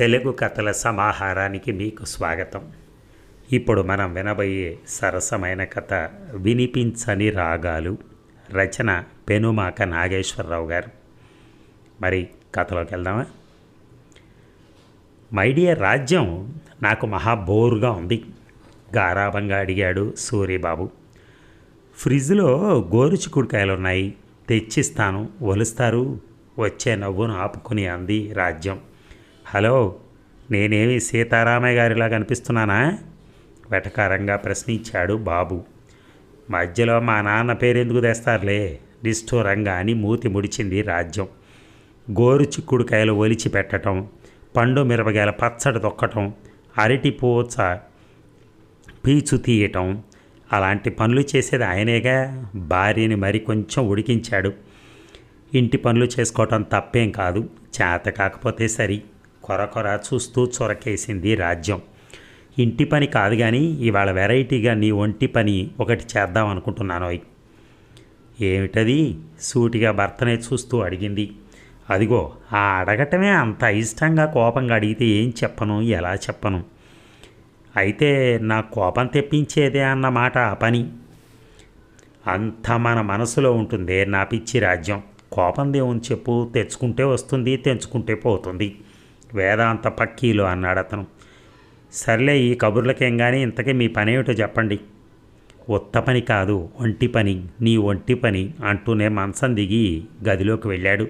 తెలుగు కథల సమాహారానికి మీకు స్వాగతం. ఇప్పుడు మనం వినబోయే సరసమైన కథ వినిపించని రాగాలు రచన పెనుమాక నాగేశ్వరరావు గారు. మరి కథలోకి వెళ్దామా? మైడియర్ రాజ్యం నాకు మహా బోరుగా ఉంది. గారాబంగా అడిగాడు సూరిబాబు. ఫ్రిడ్జ్లో గోరుచిక్కుడుకాయలు ఉన్నాయి తెచ్చిస్తాను. ఒలుస్తారు. వచ్చే నవ్వును ఆపుకుని అంది రాజ్యం. హలో నేనేమి సీతారామయ్య గారిలా కనిపిస్తున్నానా? వెటకారంగా ప్రశ్నించాడు బాబు. మధ్యలో మా నాన్న పేరెందుకు తెస్తారులే? నిష్ఠూరంగా అని మూతి ముడిచింది రాజ్యం. గోరు చిక్కుడుకాయలు ఒలిచి పెట్టడం పండు మిరపకాయల పచ్చడి తొక్కటం అరటి పూచ పీచు తీయటం అలాంటి పనులు చేసేది ఆయనేగా? భార్యని మరి కొంచెం ఉడికించాడు. ఇంటి పనులు చేసుకోవటం తప్పేం కాదు చేత కాకపోతే సరి. కొర కొర చూస్తూ చొరకేసింది రాజ్యం. ఇంటి పని కాదు కానీ ఇవాళ వెరైటీగా నీ ఒంటి పని ఒకటి చేద్దాం అనుకుంటున్నాను ఏమిటది? సూటిగా భర్తనే చూస్తూ అడిగింది. అదిగో ఆ అడగటమే అంత ఇష్టంగా కోపంగా అడిగితే ఏం చెప్పను? ఎలా చెప్పను? అయితే నా కోపం తెప్పించేదే అన్నమాట ఆ పని. అంత మన మనసులో ఉంటుంది నా పిచ్చి రాజ్యం. కోపం దేవుని చెప్పు తెచ్చుకుంటే వస్తుంది తెంచుకుంటే పోతుంది. వేదాంత పక్కీలు అన్నాడు అతను. సర్లే ఈ కబుర్లకేం కానీ ఇంతకీ మీ పని ఏమిటో చెప్పండి. ఉత్త పని కాదు ఒంటి పని నీ ఒంటి పని అంటూనే మంచం దిగి గదిలోకి వెళ్ళాడు.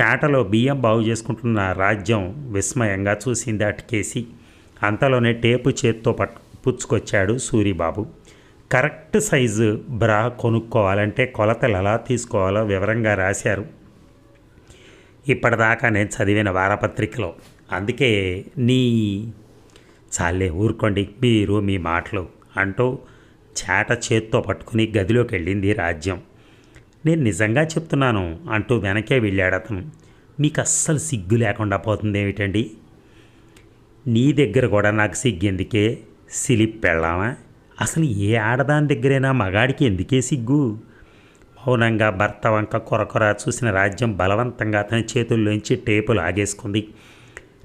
చాటలో బియ్యం బాగు చేసుకుంటున్న రాజ్యం విస్మయంగా చూసింది అటుకేసి అంతలోనే టేపు చేత్తో పట్ పుచ్చుకొచ్చాడు సూరిబాబు. కరెక్ట్ సైజు బ్రా కొనుక్కోవాలంటే కొలతలు ఎలా తీసుకోవాలో వివరంగా రాశారు. ఇప్పటిదాకా నేను చదివిన వారపత్రికలో. అందుకే నీ చాలే ఊరుకోండి మీరు మీ మాటలు అంటూ చేట చేత్తో పట్టుకుని గదిలోకి వెళ్ళింది రాజ్యం. నేను నిజంగా చెప్తున్నాను అంటూ వెనకే వెళ్ళాడు అతను. మీకు అస్సలు సిగ్గు లేకుండా పోతుంది ఏమిటండి? నీ దగ్గర కూడా నాకు సిగ్గు ఎందుకే? సిలిప్ పెళ్ళామా? అసలు ఏ ఆడదాని దగ్గరైనా మగాడికి ఎందుకే సిగ్గు? మౌనంగా భర్త వంక కొరకొర చూసిన రాజ్యం బలవంతంగా అతని చేతుల్లోంచి టేపు లాగేసుకుంది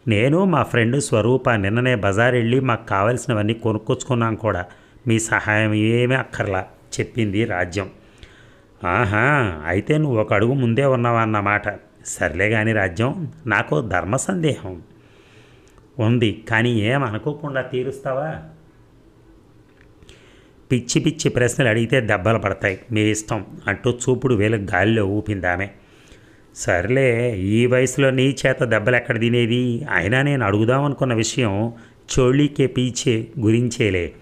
నేను మా ఫ్రెండ్ స్వరూప నిన్ననే బజార్ వెళ్ళి మాకు కావలసినవన్నీ కొనుక్కొచ్చుకున్నాం కూడా. మీ సహాయం ఏమీ అక్కర్లా చెప్పింది రాజ్యం. ఆహా అయితే నువ్వు ఒక అడుగు ముందే ఉన్నావా అన్నమాట. సర్లే కానీ రాజ్యం నాకు ధర్మ సందేహం. ఉంది కానీ ఏం అనుకోకుండా తీరుస్తావా? పిచ్చి పిచ్చి ప్రశ్నలు అడిగితే దెబ్బలు పడతాయి. మీ ఇష్టం అంటూ చూపుడు వేలు గాలిలో ఊపిందామె సర్లే ఈ వయసులో నీ చేత దెబ్బలు ఎక్కడ తినేది? అయినా నేను అడుగుదామనుకున్న విషయం చోళీకే పీచే గురించేలే.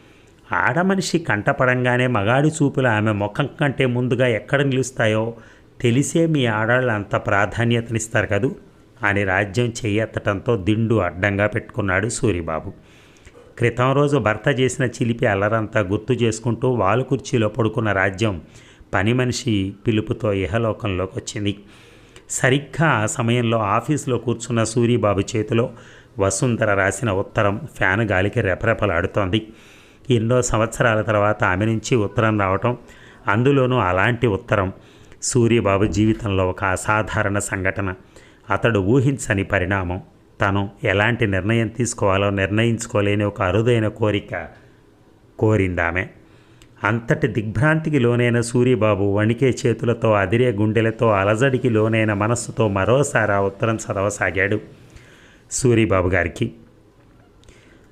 ఆడమనిషి కంటపడంగానే మగాడి చూపులు ఆమె ముఖం కంటే ముందుగా ఎక్కడ నిలుస్తాయో తెలిసే మీ ఆడాళ్ళు అంత ప్రాధాన్యతనిస్తారు కదూ? అని రాజ్యం చెయ్యెత్తటంతో దిండు అడ్డంగా పెట్టుకున్నాడు సూరిబాబు. క్రితం రోజు భర్త చేసిన చిలిపి అల్లరంతా గుర్తు చేసుకుంటూ వాలు కుర్చీలో పడుకున్న రాజ్యం పని మనిషి పిలుపుతో ఇహలోకంలోకి వచ్చింది. సరిగ్గా ఆ సమయంలో ఆఫీసులో కూర్చున్న సూరిబాబు చేతిలో వసుంధర రాసిన ఉత్తరం ఫ్యాన్ గాలికి రెపరెపలాడుతోంది. ఎన్నో సంవత్సరాల తర్వాత ఆమె నుంచి ఉత్తరం రావటం అందులోనూ అలాంటి ఉత్తరం. సూర్యబాబు జీవితంలో ఒక అసాధారణ సంఘటన. అతడు ఊహించని పరిణామం. తను ఎలాంటి నిర్ణయం తీసుకోవాలో నిర్ణయించుకోలేని ఒక అరుదైన కోరిక కోరిందామె. అంతటి దిగ్భ్రాంతికి లోనైన సూర్యబాబు వణికే చేతులతో అదిరే గుండెలతో అలజడికి లోనైన మనస్సుతో మరోసారి ఆ ఉత్తరం చదవసాగాడు సూరిబాబు గారికి.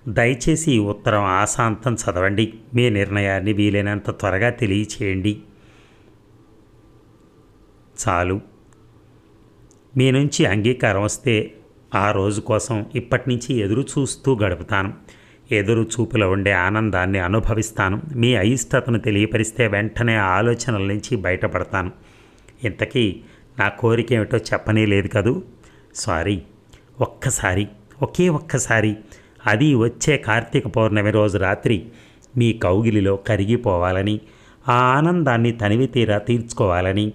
దయచేసి ఈ ఉత్తరం ఆశాంతం చదవండి. మీ నిర్ణయాన్ని వీలైనంత త్వరగా తెలియచేయండి. చాలు. మీ నుంచి అంగీకారం వస్తే ఆ రోజు కోసం ఇప్పటి నుంచి ఎదురు చూస్తూ గడుపుతాను. ఎదురు చూపులో ఉండే ఆనందాన్ని అనుభవిస్తాను. మీ అయిష్టతను తెలియపరిస్తే వెంటనే ఆ ఆలోచనల నుంచి బయటపడతాను. ఇంతకీ నా కోరిక ఏమిటో చెప్పనే లేదు కదూ? సారీ. ఒక్కసారి. ఒకే ఒక్కసారి. అది వచ్చే కార్తీక పౌర్ణమి రోజు రాత్రి మీ కౌగిలిలో కరిగిపోవాలని ఆ ఆనందాన్ని తనివి తీరా తీర్చుకోవాలని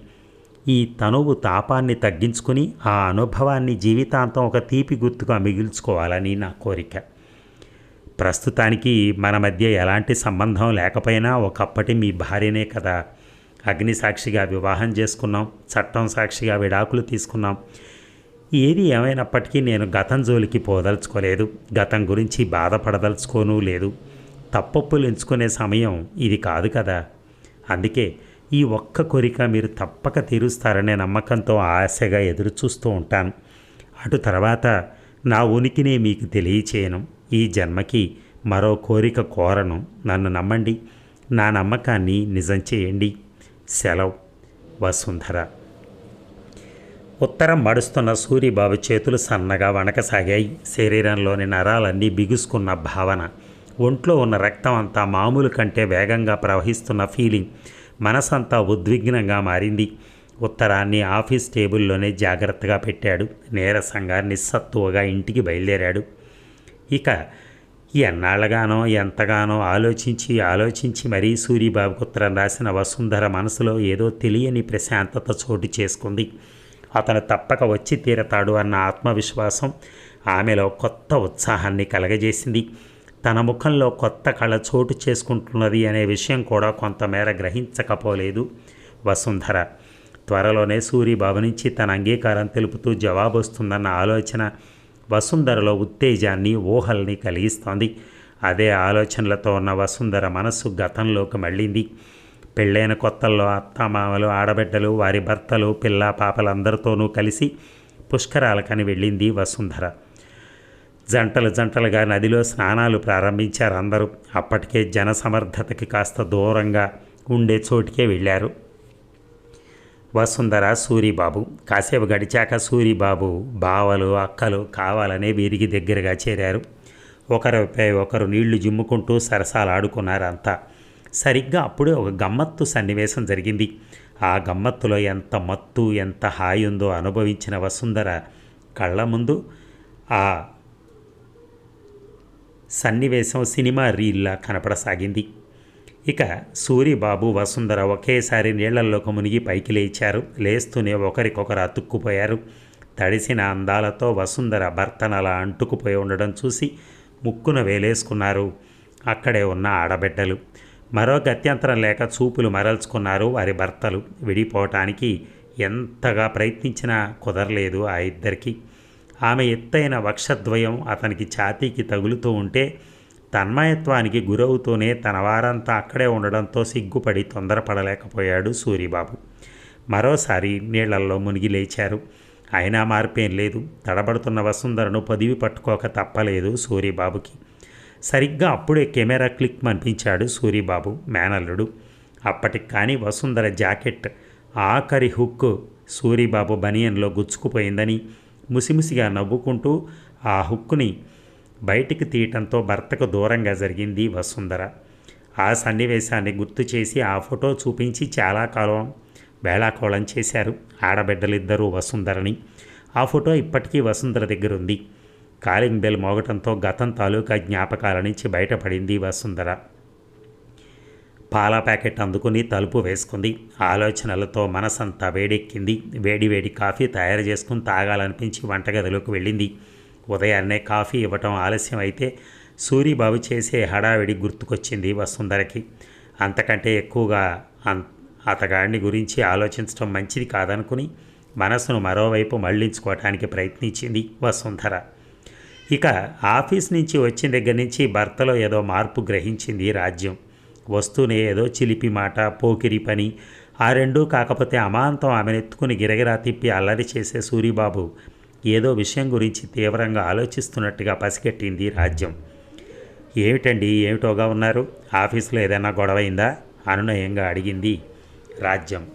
ఈ తనువు తాపాన్ని తగ్గించుకుని ఆ అనుభవాన్ని జీవితాంతం ఒక తీపి గుర్తుగా మిగిల్చుకోవాలని నా కోరిక? ప్రస్తుతానికి మన మధ్య ఎలాంటి సంబంధం లేకపోయినా ఒకప్పటి మీ భార్యనే కదా. అగ్ని సాక్షిగా వివాహం చేసుకున్నాం చట్టం సాక్షిగా విడాకులు తీసుకున్నాం. ఏది ఏమైనప్పటికీ నేను గతం జోలికి పోదలుచుకోలేదు గతం గురించి బాధపడదలుచుకోను లేదు. తప్పొప్పులు ఎంచుకునే సమయం ఇది కాదు కదా. అందుకే ఈ ఒక్క కోరిక మీరు తప్పక తీరుస్తారనే నమ్మకంతో ఆశగా ఎదురు చూస్తూ ఉంటాను. అటు తర్వాత నా ఉనికినే మీకు తెలియచేయను. ఈ జన్మకి మరో కోరిక కోరను. నన్ను నమ్మండి. నా నమ్మకాన్ని నిజం చేయండి. సెలవు. వసుంధర. ఉత్తరం మడుస్తున్న సూరిబాబు చేతులు సన్నగా వణకసాగాయి. శరీరంలోని నరాలన్నీ బిగుసుకున్న భావన. ఒంట్లో ఉన్న రక్తం అంతా మామూలు కంటే వేగంగా ప్రవహిస్తున్న ఫీలింగ్. మనసంతా ఉద్విగ్నంగా మారింది. ఉత్తరాన్ని ఆఫీస్ టేబుల్లోనే జాగ్రత్తగా పెట్టాడు. నీరసంగా నిస్సత్తువగా ఇంటికి బయలుదేరాడు. ఇక ఎన్నాళ్ళగానో ఎంతగానో ఆలోచించి ఆలోచించి మరీ సూర్యబాబుకు ఉత్తరం రాసిన వసుంధర మనసులో ఏదో తెలియని ప్రశాంతత చోటు చేసుకుంది. అతను తప్పక వచ్చి తీరతాడు అన్న ఆత్మవిశ్వాసం ఆమెలో కొత్త ఉత్సాహాన్ని కలగజేసింది. తన ముఖంలో కొత్త కళ చోటు చేసుకుంటున్నది అనే విషయం కూడా కొంతమేర గ్రహించకపోలేదు వసుంధర. త్వరలోనే సూరిబాబు నుంచి తన అంగీకారం తెలుపుతూ జవాబు వస్తుందన్న ఆలోచన వసుంధరలో ఉత్తేజాన్ని ఊహల్ని కలిగిస్తోంది. అదే ఆలోచనలతో ఉన్న వసుంధర మనస్సు గతంలోకి మళ్ళింది. పెళ్ళైన కొత్తల్లో అత్తమామలు ఆడబిడ్డలు వారి భర్తలు పిల్ల పాపలందరితోనూ కలిసి పుష్కరాలకని వెళ్ళింది వసుంధర. జంటలు జంటలుగా నదిలో స్నానాలు ప్రారంభించారు అందరూ. అప్పటికే జనసమర్థతకి కాస్త దూరంగా ఉండే చోటికే వెళ్ళారు. వసుంధర సూరిబాబు కాసేపు గడిచాక సూరిబాబు బావలు అక్కలు కావాలనే వీరికి దగ్గరగా చేరారు. ఒకరిపై ఒకరు నీళ్ళు జిమ్ముకుంటూ సరసాలాడుకున్నారు అంతా. సరిగ్గా అప్పుడే ఒక గమ్మత్తు సన్నివేశం జరిగింది. ఆ గమ్మత్తులో ఎంత మత్తు ఎంత హాయి ఉందో అనుభవించిన వసుంధర కళ్ళ ముందు ఆ సన్నివేశం సినిమా రీల్లా కనపడసాగింది. ఇక సూరిబాబు వసుంధర ఒకేసారి నీళ్ళలోకి మునిగి పైకి లేచారు. లేస్తూనే ఒకరికొకరు అతుక్కుపోయారు. తడిసిన అందాలతో వసుంధర భర్తనలా అంటుకుపోయి ఉండడం చూసి ముక్కున వేలేసుకున్నారు. అక్కడే ఉన్న ఆడబిడ్డలు. మరో గత్యంతరం లేక చూపులు మరల్చుకున్నారు వారి భర్తలు. విడిపోవటానికి ఎంతగా ప్రయత్నించినా కుదరలేదు ఆ ఇద్దరికి. ఆమె ఎత్తైన వక్షద్వయం అతనికి ఛాతీకి తగులుతూ ఉంటే తన్మయత్వానికి గురవుతూనే తన వారంతా అక్కడే ఉండడంతో సిగ్గుపడి తొందరపడలేకపోయాడు సూరిబాబు. మరోసారి నీళ్ళల్లో మునిగి లేచారు. అయినా మార్పేం లేదు. తడబడుతున్న వసుంధరను పొదివి పట్టుకోక తప్పలేదు సూరిబాబుకి. సరిగ్గా అప్పుడే కెమెరా క్లిక్ అనిపించాడు సూరిబాబు మేనల్లుడు. అప్పటికి కానీ వసుంధర జాకెట్ ఆఖరి హుక్ సూరిబాబు బనియన్లో గుచ్చుకుపోయిందని ముసిముసిగా నవ్వుకుంటూ ఆ హుక్కుని బయటికి తీయటంతో భర్తకు దూరంగా జరిగింది వసుంధర. ఆ సన్నివేశాన్ని గుర్తు చేసి ఆ ఫోటో చూపించి చాలా కాలం వేళాకోళం చేశారు ఆడబిడ్డలిద్దరూ వసుంధరని. ఆ ఫోటో ఇప్పటికీ వసుంధర దగ్గర ఉంది కాలింగ్ బెల్ మోగటంతో గతం తాలూకా జ్ఞాపకాల నుంచి బయటపడింది వసుంధర. పాల ప్యాకెట్ అందుకుని తలుపు వేసుకుంది. ఆలోచనలతో మనసంతా వేడెక్కింది. వేడి వేడి కాఫీ తయారు చేసుకుని తాగాలనిపించి వంటగదిలోకి వెళ్ళింది. ఉదయాన్నే కాఫీ ఇవ్వటం ఆలస్యం అయితే సూరిబాబు చేసే హడావిడి గుర్తుకొచ్చింది వసుంధరకి. అంతకంటే ఎక్కువగా అం అతగాడిని గురించి ఆలోచించడం మంచిది కాదనుకుని మనసును మరోవైపు మళ్ళించుకోవటానికి ప్రయత్నించింది వసుంధర. ఇక ఆఫీస్ నుంచి వచ్చిన దగ్గర నుంచి భర్తలో ఏదో మార్పు గ్రహించింది రాజ్యం. వస్తూనే ఏదో చిలిపి మాట పోకిరి పని. ఆ రెండూ కాకపోతే అమాంతం ఆమెనెత్తుకుని గిరగిరా తిప్పి అల్లరి చేసే సూరిబాబు. ఏదో విషయం గురించి తీవ్రంగా ఆలోచిస్తున్నట్టుగా పసిగట్టింది రాజ్యం. ఏమిటండి ఏమిటోగా ఉన్నారు? ఆఫీసులో ఏదైనా గొడవైందా? అనునయంగా అడిగింది రాజ్యం.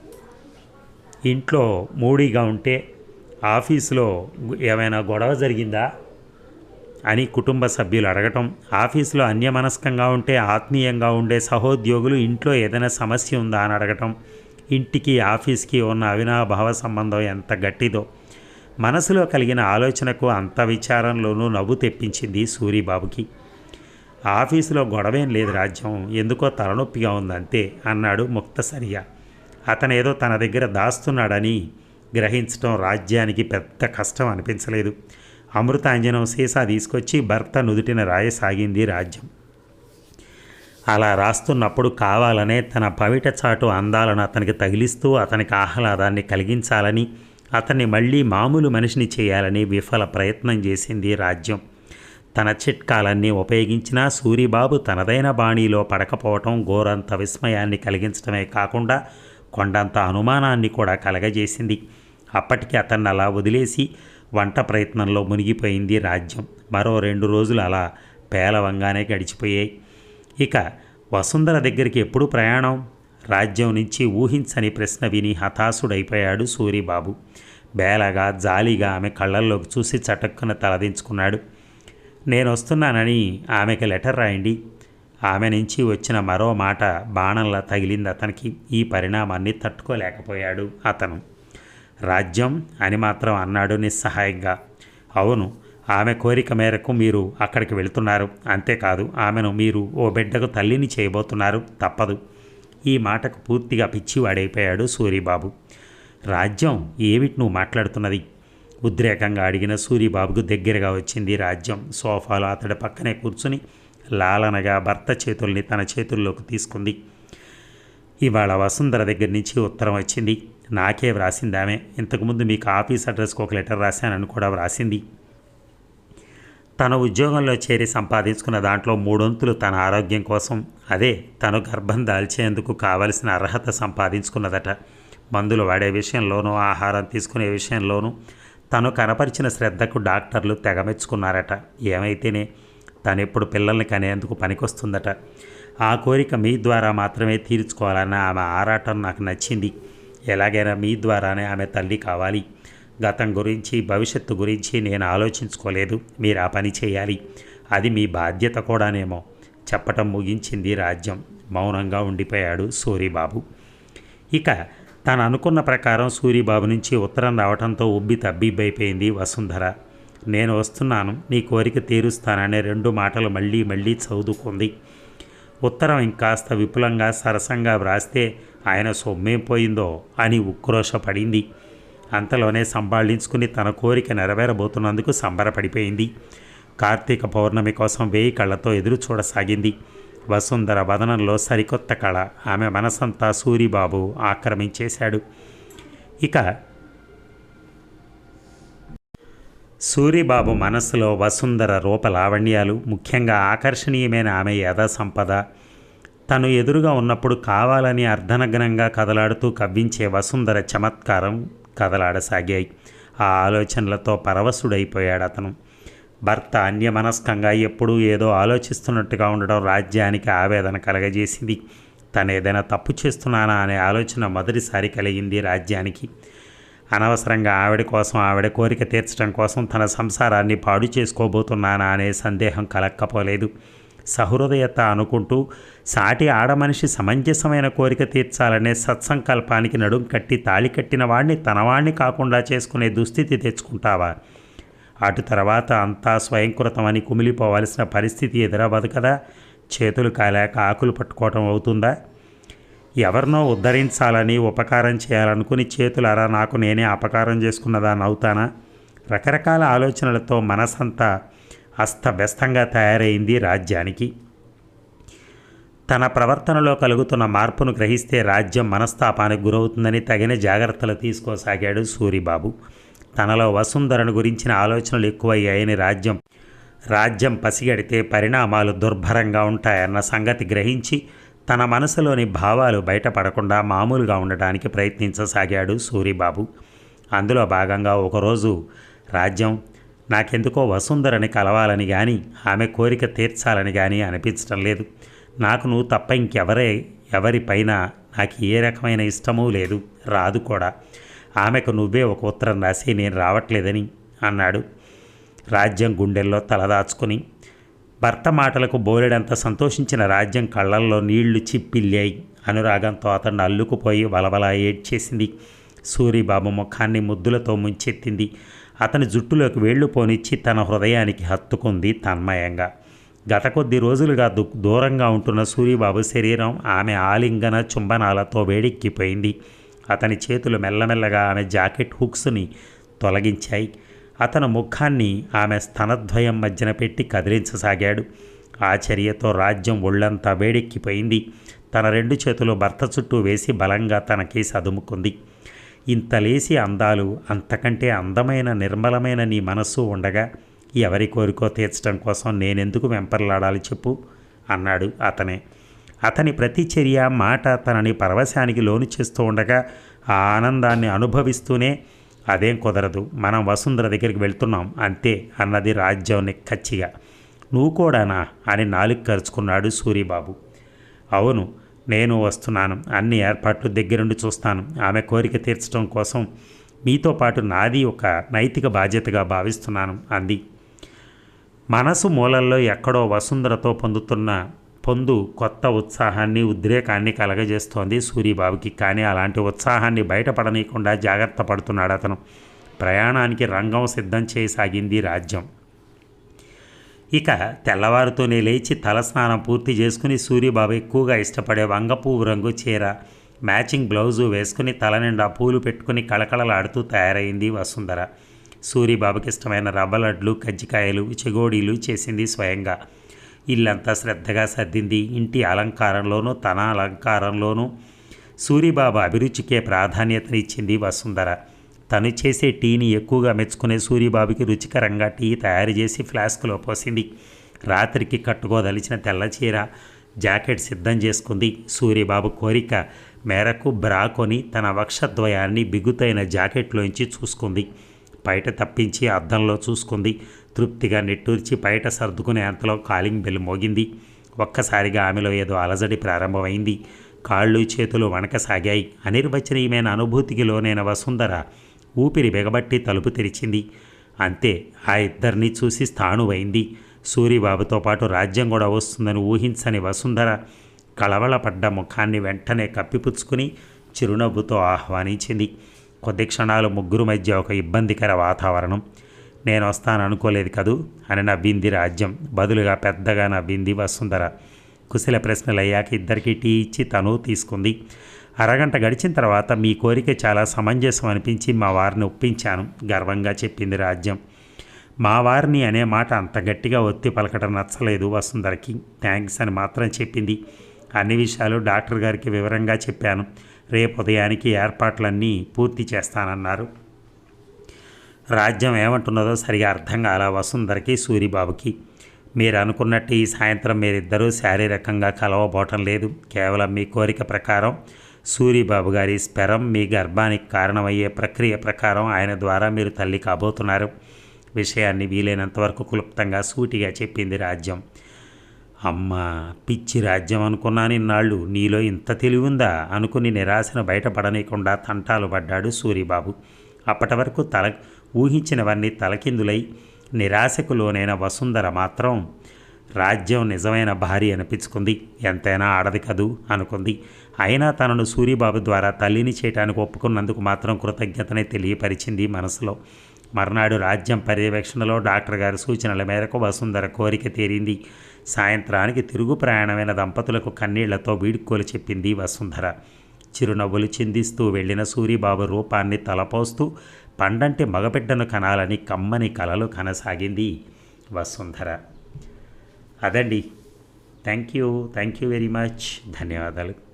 ఇంట్లో మూడీగా ఉంటే ఆఫీసులో ఏమైనా గొడవ జరిగిందా? అని కుటుంబ సభ్యులు అడగటం ఆఫీసులో అన్యమనస్కంగా ఉంటే ఆత్మీయంగా ఉండే సహోద్యోగులు ఇంట్లో ఏదైనా సమస్య ఉందా అని అడగటం ఇంటికి ఆఫీస్కి ఉన్న అవినాభావ సంబంధం ఎంత గట్టిదో. మనసులో కలిగిన ఆలోచనకు అంత విచారంలోనూ నవ్వు తెప్పించింది సూరిబాబుకి. ఆఫీసులో గొడవేం లేదు రాజ్యం ఎందుకో తలనొప్పిగా ఉందంతే అన్నాడు ముక్తసరియా. అతనేదో తన దగ్గర దాస్తున్నాడని గ్రహించడం రాజ్యానికి పెద్ద కష్టం అనిపించలేదు. అమృతాంజనం సీసా తీసుకొచ్చి భర్త నుదుటిన రాయసాగింది రాజ్యం. అలా రాస్తున్నప్పుడు కావాలనే తన పవిట చాటు అందాలను అతనికి తగిలిస్తూ అతనికి ఆహ్లాదాన్ని కలిగించాలని అతన్ని మళ్ళీ మామూలు మనిషిని చేయాలని విఫల ప్రయత్నం చేసింది రాజ్యం. తన చిట్కాలన్నీ ఉపయోగించినా సూరిబాబు తనదైన బాణీలో పడకపోవటం ఘోరంత విస్మయాన్ని కలిగించడమే కాకుండా కొండంత అనుమానాన్ని కూడా కలగజేసింది. అప్పటికి అతన్ని అలా వదిలేసి వంట ప్రయత్నంలో మునిగిపోయింది రాజ్యం. మరో రెండు రోజులు అలా పేలవంగానే గడిచిపోయాయి. ఇక వసుంధర దగ్గరికి ఎప్పుడు ప్రయాణం? రాజ్యం నుంచి ఊహించని ప్రశ్న విని హతాశుడైపోయాడు సూరిబాబు. బేలగా జాలిగా ఆమె కళ్ళల్లోకి చూసి చటక్కున తలదించుకున్నాడు నేను వస్తున్నానని ఆమెకి లెటర్ రాయండి. ఆమె నుంచి వచ్చిన మరో మాట బాణంలా తగిలింది అతనికి. ఈ పరిణామాన్ని తట్టుకోలేకపోయాడు అతను. రాజ్యం అని మాత్రం అన్నాడు నిస్సహాయంగా. అవును ఆమె కోరిక మేరకు మీరు అక్కడికి వెళుతున్నారు. అంతేకాదు ఆమెను మీరు ఓ బిడ్డకు తల్లిని చేయబోతున్నారు. తప్పదు. ఈ మాటకు పూర్తిగా పిచ్చివాడైపోయాడు సూరిబాబు. రాజ్యం ఏమిటి నువ్వు మాట్లాడుతున్నది? ఉద్రేకంగా అడిగిన సూరిబాబుకు దగ్గరగా వచ్చింది రాజ్యం. సోఫాలో అతడి పక్కనే కూర్చుని లాలనగా భర్త చేతుల్ని తన చేతుల్లోకి తీసుకుంది. ఇవాళ వసుంధర దగ్గర నుంచి ఉత్తరం వచ్చింది. నాకే వ్రాసింది ఆమె. ఇంతకుముందు మీకు ఆఫీస్ అడ్రస్కి ఒక లెటర్ రాశానని కూడా వ్రాసింది. తన ఉద్యోగంలో చేరి సంపాదించుకున్న దాంట్లో మూడొంతులు తన ఆరోగ్యం కోసం అదే తను గర్భం దాల్చేందుకు కావలసిన అర్హత సంపాదించుకున్నదట. మందులు వాడే విషయంలోనూ ఆహారం తీసుకునే విషయంలోనూ తను కనపరిచిన శ్రద్ధకు డాక్టర్లు తెగమెచ్చుకున్నారట. ఏమైతేనే తను ఎప్పుడు పిల్లల్ని కనేందుకు పనికొస్తుందట. ఆ కోరిక మీ ద్వారా మాత్రమే తీర్చుకోవాలన్న ఆమె ఆరాటం నాకు నచ్చింది. ఎలాగైనా మీ ద్వారానే ఆమె తల్లి కావాలి. గతం గురించి భవిష్యత్తు గురించి నేను ఆలోచించుకోలేదు. మీరు ఆ పని చేయాలి. అది మీ బాధ్యత కూడానేమో. చెప్పటం ముగించింది రాజ్యం. మౌనంగా ఉండిపోయాడు సూరిబాబు. ఇక తను అనుకున్న ప్రకారం సూరిబాబు నుంచి ఉత్తరం రావడంతో ఉబ్బి తబ్బిబ్బైపోయింది వసుంధర. నేను వస్తున్నాను. నీ కోరిక తీరుస్తాననే రెండు మాటలు మళ్ళీ మళ్ళీ చదువుకుంది. ఉత్తరం ఇంకాస్త విపులంగా సరసంగా వ్రాస్తే ఆయన సొమ్మేం పోయిందో అని ఉక్రోషపడింది. అంతలోనే సంభాళించుకుని తన కోరిక నెరవేరబోతున్నందుకు సంబరపడిపోయింది. కార్తీక పౌర్ణమి కోసం వేయి కళ్ళతో ఎదురు చూడసాగింది. వసుంధర వదనంలో సరికొత్త కళ. ఆమె మనసంతా సూరిబాబు ఆక్రమించేశాడు. ఇక సూరిబాబు మనస్సులో వసుంధర రూప లావణ్యాలు ముఖ్యంగా ఆకర్షణీయమైన ఆమె యథ సంపద తను ఎదురుగా ఉన్నప్పుడు కావాలని అర్ధనగ్నంగా కదలాడుతూ కవ్వించే వసుంధర చమత్కారం కదలాడసాగాయి. ఆ ఆలోచనలతో పరవశుడైపోయాడు అతను. భర్త అన్యమనస్కంగా ఎప్పుడూ ఏదో ఆలోచిస్తున్నట్టుగా ఉండడం రాజ్యానికి ఆవేదన కలగజేసింది. తను ఏదైనా తప్పు చేస్తున్నానా అనే ఆలోచన మొదటిసారి కలిగింది రాజ్యానికి. అనవసరంగా ఆవిడ కోసం ఆవిడ కోరిక తీర్చడం కోసం తన సంసారాన్ని పాడు చేసుకోబోతున్నానా అనే సందేహం కలక్కపోలేదు. సహృదయత అనుకుంటూ సాటి ఆడమనిషి సమంజసమైన కోరిక తీర్చాలనే సత్సంకల్పానికి నడుం కట్టి తాళి కట్టిన వాణ్ణి తనవాణ్ణి కాకుండా చేసుకునే దుస్థితి తెచ్చుకుంటావా? అటు తర్వాత అంతా స్వయంకృతమని కుమిలిపోవలసిన పరిస్థితి ఎదురవ్వదు కదా? చేతులు కాలేక ఆకులు పట్టుకోవటం అవుతుందా? ఎవరినో ఉద్ధరించాలని ఉపకారం చేయాలనుకుని చేతులారా నాకు నేనే అపకారం చేసుకున్నదాన్ని అవుతానా? రకరకాల ఆలోచనలతో మనసంతా అస్తవ్యస్తంగా తయారైంది రాజ్యానికి. తన ప్రవర్తనలో కలుగుతున్న మార్పును గ్రహిస్తే రాజ్యం మనస్తాపానికి గురవుతుందని తగిన జాగ్రత్తలు తీసుకోసాగాడు సూరిబాబు. తనలో వసుంధరను గురించిన ఆలోచనలు ఎక్కువయ్యాయని రాజ్యం రాజ్యం పసిగడితే పరిణామాలు దుర్భరంగా ఉంటాయన్న సంగతి గ్రహించి తన మనసులోని భావాలు బయటపడకుండా మామూలుగా ఉండటానికి ప్రయత్నించసాగాడు సూరిబాబు. అందులో భాగంగా ఒకరోజు రాజ్యం నాకెందుకో వసుంధరని కలవాలని కానీ ఆమె కోరిక తీర్చాలని కానీ అనిపించటం లేదు. నాకు నువ్వు తప్ప ఇంకెవరే ఎవరిపైన నాకు ఏ రకమైన ఇష్టమూ లేదు. రాదు కూడా. ఆమెకు నువ్వే ఒక ఉత్తరం రాసి నేను రావట్లేదని అన్నాడు. రాజ్యం గుండెల్లో తలదాచుకుని భర్త మాటలకు బోలెడంత సంతోషించిన రాజ్యం కళ్ళల్లో నీళ్ళు చిప్పిల్లాయి. అనురాగంతో అతన్ని అల్లుకుపోయి వలవలా ఏడ్చేసింది. సూరిబాబు ముఖాన్ని ముద్దులతో ముంచెత్తింది. అతని జుట్టులోకి వేళ్ళు పోనిచ్చి తన హృదయానికి హత్తుకుంది తన్మయంగా. గత కొద్ది రోజులుగా దు దూరంగా ఉంటున్న సూర్యబాబు శరీరం ఆమె ఆలింగన చుంబనాలతో వేడెక్కిపోయింది. అతని చేతులు మెల్లమెల్లగా ఆమె జాకెట్ హుక్స్ని తొలగించాయి. అతను ముఖాన్ని ఆమె స్తనద్వయం మధ్యన పెట్టి కదిలించసాగాడు. ఆ చర్యతో రాజ్యం ఒళ్ళంతా వేడెక్కిపోయింది. తన రెండు చేతులు భర్త చుట్టూ వేసి బలంగా తనకి సదుముకుంది. ఇంతలేసి అందాలు అంతకంటే అందమైన నిర్మలమైన నీ మనస్సు ఉండగా ఎవరి కోరికో తీర్చడం కోసం నేనెందుకు వెంపర్లాడాలి చెప్పు అన్నాడు అతనే. అతని ప్రతి చర్య మాట తనని పరవశానికి లోను చేస్తూ ఉండగా ఆ ఆనందాన్ని అనుభవిస్తూనే అదేం కుదరదు మనం వసుంధర దగ్గరికి వెళ్తున్నాం అంతే అన్నది రాజ్యం నిక్కచ్చిగా నువ్వు కూడానా అని నాలుగు కరుచుకున్నాడు సూరిబాబు. అవును నేను వస్తున్నాను. అన్ని ఏర్పాట్లు దగ్గరుండి చూస్తాను. ఆమె కోరిక తీర్చడం కోసం మీతో పాటు నాది ఒక నైతిక బాధ్యతగా భావిస్తున్నాను అంది. మనసు మూలల్లో ఎక్కడో వసుంధరతో పొందుతున్న పొందు కొత్త ఉత్సాహాన్ని ఉద్రేకాన్ని కలగజేస్తోంది సూరిబాబుకి. కానీ అలాంటి ఉత్సాహాన్ని బయటపడనీయకుండా జాగ్రత్త పడుతున్నాడు అతను. ప్రయాణానికి రంగం సిద్ధం చేయసాగింది రాజ్యం. ఇక తెల్లవారుతోనే లేచి తలస్నానం పూర్తి చేసుకుని సూర్యబాబు ఎక్కువగా ఇష్టపడే వంగపువ్వు రంగు చీర మ్యాచింగ్ బ్లౌజు వేసుకుని తల నిండా పూలు పెట్టుకుని కళకళలాడుతూ తయారైంది వసుంధర. సూరిబాబుకి ఇష్టమైన రవ్వ లడ్లు కజ్జికాయలు చెగోడీలు చేసింది స్వయంగా. ఇల్లంతా శ్రద్ధగా సర్దింది. ఇంటి అలంకారంలోనూ తన అలంకారంలోనూ సూరిబాబు అభిరుచికే ప్రాధాన్యతనిచ్చింది వసుంధర. తను చేసే టీని ఎక్కువగా మెచ్చుకునే సూర్యబాబుకి రుచికరంగా టీ తయారు చేసి ఫ్లాస్క్లో పోసింది. రాత్రికి కట్టుకోదలిచిన తెల్ల చీర జాకెట్ సిద్ధం చేసుకుంది. సూర్యబాబు కోరిక మేరకు బ్రా కొని తన వక్షద్వయాన్ని బిగుతైన జాకెట్లోంచి చూసుకుంది. బయట తప్పించి అద్దంలో చూసుకుంది. తృప్తిగా నెట్టూర్చి బయట సర్దుకునే అంతలో కాలింగ్ బెల్ మోగింది. ఒక్కసారిగా ఆమెలో ఏదో అలజడి ప్రారంభమైంది. కాళ్ళు చేతులు వణకసాగాయి. అనిర్వచనీయమైన అనుభూతికి లోనైన వసుంధర ఊపిరి బిగబట్టి తలుపు తెరిచింది. అంతే ఆ ఇద్దరిని చూసి స్థాణువైంది. సూరిబాబుతో పాటు రాజ్యం కూడా వస్తుందని ఊహించని వసుంధర కలవలపడ్డ ముఖాన్ని వెంటనే కప్పిపుచ్చుకుని చిరునవ్వుతో ఆహ్వానించింది. కొద్ది క్షణాలు ముగ్గురు మధ్య ఒక ఇబ్బందికర వాతావరణం. నేను వస్తాను అనుకోలేదు కదూ? అని నవ్వింది రాజ్యం. బదులుగా పెద్దగా నవ్వింది వసుంధర. కుశల ప్రశ్నలయ్యాక ఇద్దరికి టీ ఇచ్చి తను తీసుకుంది. అరగంట గడిచిన తర్వాత మీ కోరిక చాలా సమంజసం అనిపించి మా వారిని ఒప్పించాను గర్వంగా చెప్పింది రాజ్యం. మా వారిని అనే మాట అంత గట్టిగా ఒత్తి పలకటం నచ్చలేదు వసుంధరకి. థ్యాంక్స్ అని మాత్రం చెప్పింది. అన్ని విషయాలు డాక్టర్ గారికి వివరంగా చెప్పాను. రేపు ఉదయానికి ఏర్పాట్లన్నీ పూర్తి చేస్తానన్నారు. రాజ్యం ఏమంటున్నదో సరిగా అర్థం కాల వసుంధరకి సూరిబాబుకి. మీరు అనుకున్నట్టు ఈ సాయంత్రం మీరిద్దరూ శారీరకంగా కలవబోవటం లేదు. కేవలం మీ కోరిక ప్రకారం సూరిబాబు గారి స్పెరం మీ గర్భానికి కారణమయ్యే ప్రక్రియ ప్రకారం ఆయన ద్వారా మీరు తల్లి కాబోతున్నారు. విషయాన్ని వీలైనంతవరకు క్లుప్తంగా సూటిగా చెప్పింది రాజ్యం. అమ్మ పిచ్చి రాజ్యం అనుకున్నాను ఇన్నాళ్ళు నీలో ఇంత తెలివి ఉందా అనుకుని నిరాశను బయటపడనీయకుండా తంటాలు పడ్డాడు సూరిబాబు. అప్పటి వరకు తల ఊహించినవన్నీ తలకిందులై నిరాశకు లోనైన వసుంధర మాత్రం రాజ్యం నిజమైన భార్య అనిపించుకుంది. ఎంతైనా ఆడది కదూ? అనుకుంది. అయినా తనను సూరిబాబు ద్వారా తల్లిని చేయటానికి ఒప్పుకున్నందుకు మాత్రం కృతజ్ఞతనే తెలియపరిచింది మనసులో. మర్నాడు రాజ్యం పర్యవేక్షణలో డాక్టర్ గారి సూచనల మేరకు వసుంధర కోరిక తీరింది. సాయంత్రానికి తిరుగు ప్రయాణమైన దంపతులకు కన్నీళ్ళతో వీడుకోలు చెప్పింది వసుంధర. చిరునవ్వులు చిందిస్తూ వెళ్ళిన సూరిబాబు రూపాన్ని తలపోస్తూ పండంటి మగబిడ్డను కనాలని కమ్మని కలలు కనసాగింది వసుంధర. అదండి. Thank you thank you very much ధన్యవాదాలు.